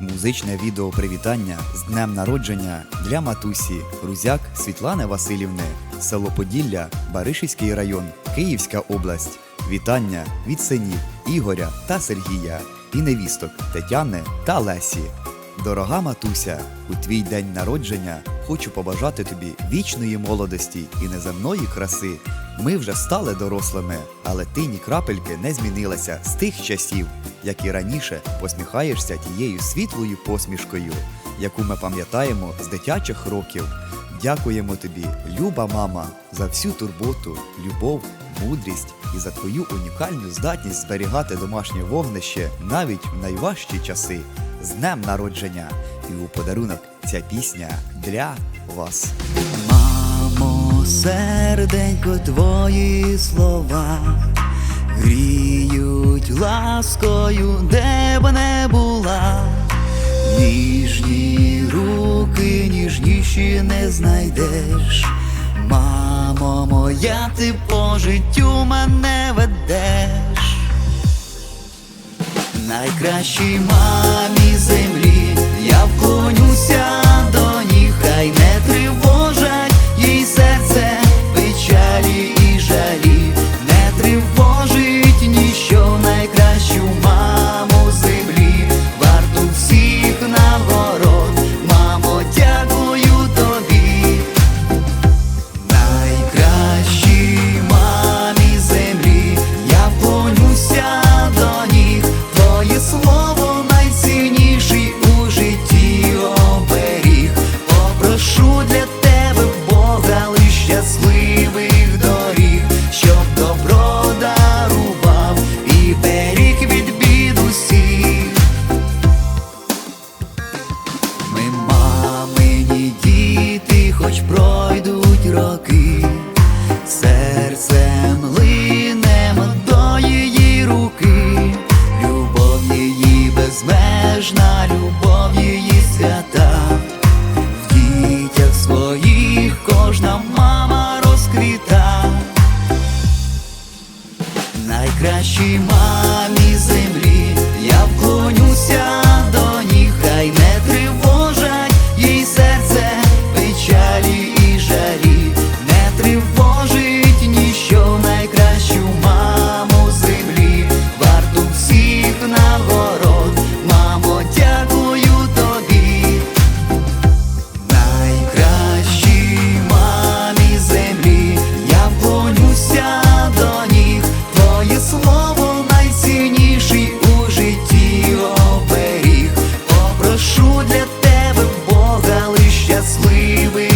Музичне відео привітання з днем народження для матусі Рузяк Світлани Васильівни, село Поділля, Баришівський район, Київська область. Вітання від синів Ігоря та Сергія і невісток Тетяни та Лесі. Дорога матуся, у твій день народження хочу побажати тобі вічної молодості і неземної краси. Ми вже стали дорослими, але ти ні крапельки не змінилася з тих часів, як і раніше посміхаєшся тією світлою посмішкою, яку ми пам'ятаємо з дитячих років. Дякуємо тобі, люба мама, за всю турботу, любов, мудрість і за твою унікальну здатність зберігати домашнє вогнище навіть в найважчі часи. З днем народження! І у подарунок ця пісня для вас. Мамо, серденько, твої слова гріють ласкою, де б не була. Ніжні руки, ніжніші не знайдеш. Мамо моя, ти по життю мене ведеш. Найкращій мамі землі, роки, серцем линем до її руки, любов її безмежна, любов її свята, в дітях своїх кожна мама розквіта. Найкращій мамі we